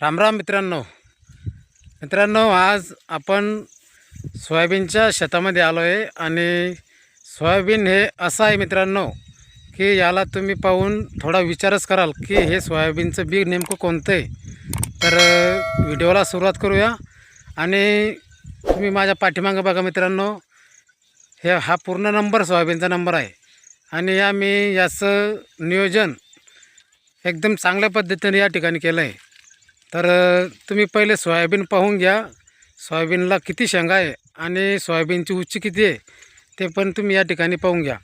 रामराम मित्रांनो. मित्रांनो आज आपण सोयाबीनच्या शेतामध्ये आलो आहे आणि सोयाबीन हे असं आहे मित्रांनो की याला तुम्ही पाहून थोडा विचारच कराल की हे सोयाबीनचं बी नेमकं कोणतं आहे? तर व्हिडिओला सुरुवात करूया आणि तुम्ही माझ्या पाठीमागं बघा मित्रांनो हे हा पूर्ण नंबर सोयाबीनचा नंबर आहे आणि या मी याचं नियोजन एकदम चांगल्या पद्धतीने या ठिकाणी केलं आहे तर तुम्ही पहिले सोयाबीन पाहून घ्या. सोयाबीनला किती शेंगा आहे आणि सोयाबीनची उंची किती आहे ते पण तुम्ही या ठिकाणी पाहून घ्या.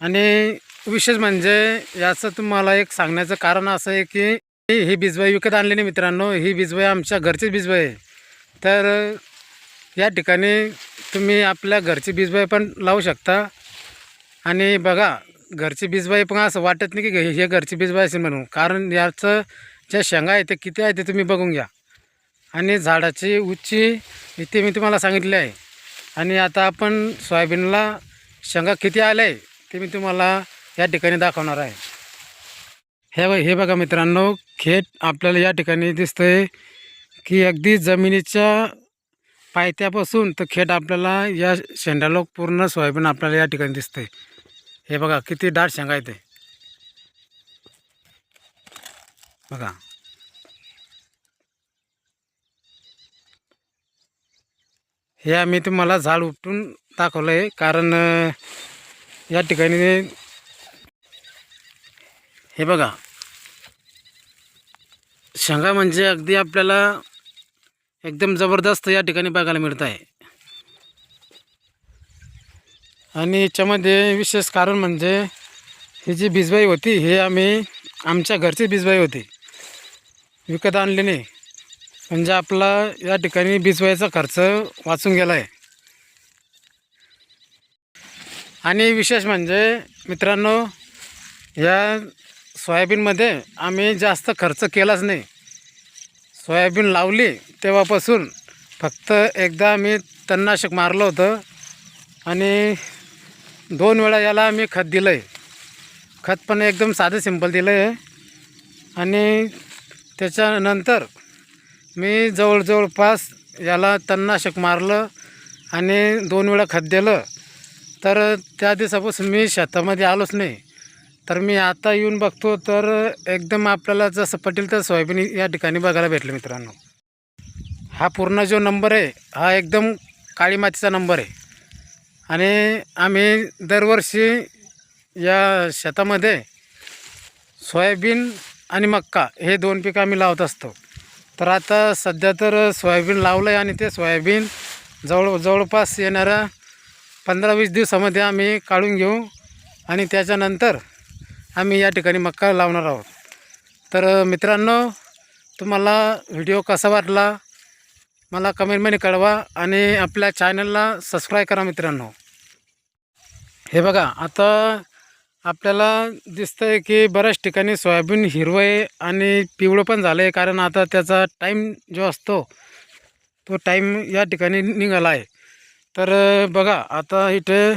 आणि विशेष म्हणजे याचं तुम्हाला एक सांगण्याचं कारण असं आहे की ही बिजवाई विकत आणली नाही मित्रांनो. ही बिजवाई आमच्या घरची बिजवाई आहे. तर या ठिकाणी तुम्ही आपल्या घरची बिजवाई पण लावू शकता. आणि बघा घरची बीजबाई पण असं वाटत नाही की हे घरची बीजबाई असेल म्हणून. कारण याचं ज्या शेंगा आहे ते किती आहे ते तुम्ही बघून घ्या. आणि झाडाची उंची इथे मी तुम्हाला सांगितले आहे. आणि आता आपण सोयाबीनला शेंगा किती आले आहे ते मी तुम्हाला या ठिकाणी दाखवणार आहे. हे बघ हे बघा मित्रांनो खेट आपल्याला या ठिकाणी दिसतं आहे की अगदी जमिनीच्या पायथ्यापासून तर खेट आपल्याला या शेंडालोक पूर्ण सोयाबीन आपल्याला या ठिकाणी दिसते हे बघा किती डाट शेंगा आहे ते बघा. हे आम्ही तुम्हाला झाड उपटून दाखवलं आहे कारण या ठिकाणी हे बघा. शेंगा म्हणजे अगदी आपल्याला एकदम जबरदस्त या ठिकाणी बघायला मिळत आहे आणि याच्यामध्ये विशेष कारण म्हणजे ही जी बिजबाई होती हे आम्ही आमच्या घरची बिजबाई होती. विकत आणली नाही. म्हणजे आपला या ठिकाणी भिजवायचा खर्च वाचून गेला आहे आणि विशेष म्हणजे मित्रांनो या सोयाबीनमध्ये आम्ही जास्त खर्च केलाच नाही. सोयाबीन लावली तेव्हापासून फक्त एकदा आम्ही तणनाशक मारलं होतं आणि दोन वेळा याला आम्ही खत दिलं आहे खत पण एकदम साधं सिंपल दिलं आहे आणि त्याच्यानंतर मी जवळजवळपास याला तणनाशक मारलं आणि दोन वेळा खत दिलं. तर त्या दिवसापासून मी शेतामध्ये आलोच नाही. तर मी आता येऊन बघतो तर एकदम आपल्याला जसं पटेल तर सोयाबीन या ठिकाणी बघायला भेटलं मित्रांनो. हा पूर्ण जो नंबर आहे हा एकदम काळी मातीचा नंबर आहे. आणि आम्ही दरवर्षी या शेतामध्ये सोयाबीन आणि मक्का हे दोन पिकं आम्ही लावत असतो. तर आता सध्या तर सोयाबीन लावलं आहे आणि ते सोयाबीन जवळ जवळपास येणाऱ्या पंधरा वीस दिवसामध्ये आम्ही काढून घेऊ आणि त्याच्यानंतर आम्ही या ठिकाणी मक्का लावणार आहोत. तर मित्रांनो तुम्हाला व्हिडिओ कसा वाटला? मला कमेंटमध्ये कळवा आणि आपल्या चॅनलला सबस्क्राईब करा मित्रांनो. हे बघा आता आपल्याला दिसतं आहे की बऱ्याच ठिकाणी सोयाबीन हिरवं आहे आणि पिवळं पण झालं आहे कारण आता त्याचा टाईम जो असतो तो टाईम या ठिकाणी निघाला आहे. तर बघा आता इथे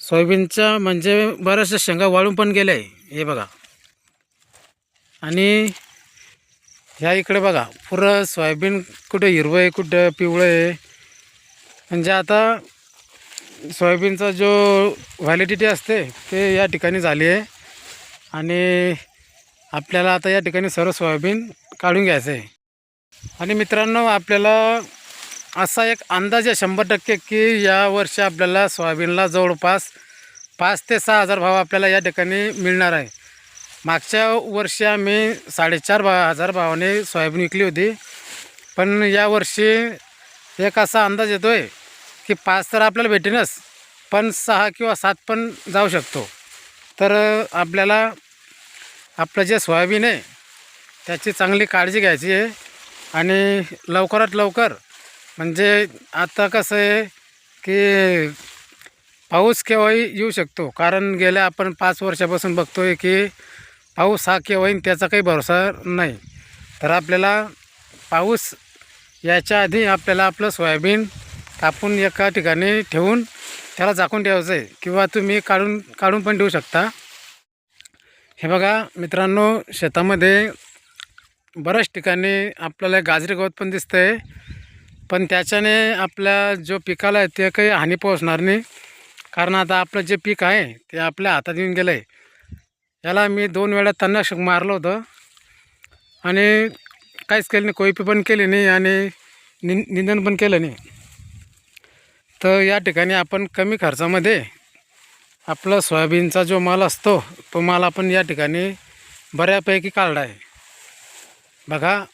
सोयाबीनच्या म्हणजे बऱ्याचशा शेंगा वाळून पण गेल्या आहे. हे बघा. आणि ह्या इकडे बघा पुरं सोयाबीन कुठं हिरवं आहे कुठं पिवळं आहे. म्हणजे आता सोयाबीनचा जो व्हॅलिडिटी असते ते या ठिकाणी झाली आहे. आणि आपल्याला आता या ठिकाणी सर्व सोयाबीन काढून घ्यायचं आहे. आणि मित्रांनो आपल्याला असा एक अंदाज आहे शंभर टक्के की या वर्षी आपल्याला सोयाबीनला जवळपास पाच ते सहा हजार भाव आपल्याला या ठिकाणी मिळणार आहे. मागच्या वर्षी आम्ही साडेचार भा हजार भावाने सोयाबीन विकली होती. पण यावर्षी एक असा अंदाज येतो आहे की पाच तर आपल्याला भेटेनच पण सहा किंवा सात पण जाऊ शकतो. तर आपल्याला आपलं जे सोयाबीन आहे त्याची चांगली काळजी घ्यायची आहे आणि लवकरात लवकर म्हणजे आता कसं आहे की पाऊस केव्हाही येऊ शकतो कारण गेल्या आपण पाच वर्षापासून बघतो आहे की पाऊस हा केव्हा येईन त्याचा काही भरोसा नाही. तर आपल्याला पाऊस याच्या आधी आपल्याला आपलं सोयाबीन कापून एका ठिकाणी ठेवून त्याला झाकून ठेवायचं आहे किंवा तुम्ही काढून काढून पण ठेवू शकता. हे बघा मित्रांनो शेतामध्ये बऱ्याच ठिकाणी आपल्याला गाजरी गवत पण दिसतं आहे पण त्याच्याने आपल्या जो पिकाला आहे ते काही हानी पोहोचणार नाही. कारण आता आपलं जे पीक आहे ते आपल्या हातात येऊन गेलं आहे याला मी दोन वेळा तणनाशक मारलं होतं. आणि काहीच केलं नाही कोयपी पण केली नाही आणि निंदन पण केलं नाही. तर या ठिकाणी आपण कमी खर्चामध्ये आपला सोयाबीनचा जो माल असतो तो माल आपण या ठिकाणी बऱ्यापैकी काढला आहे. बघा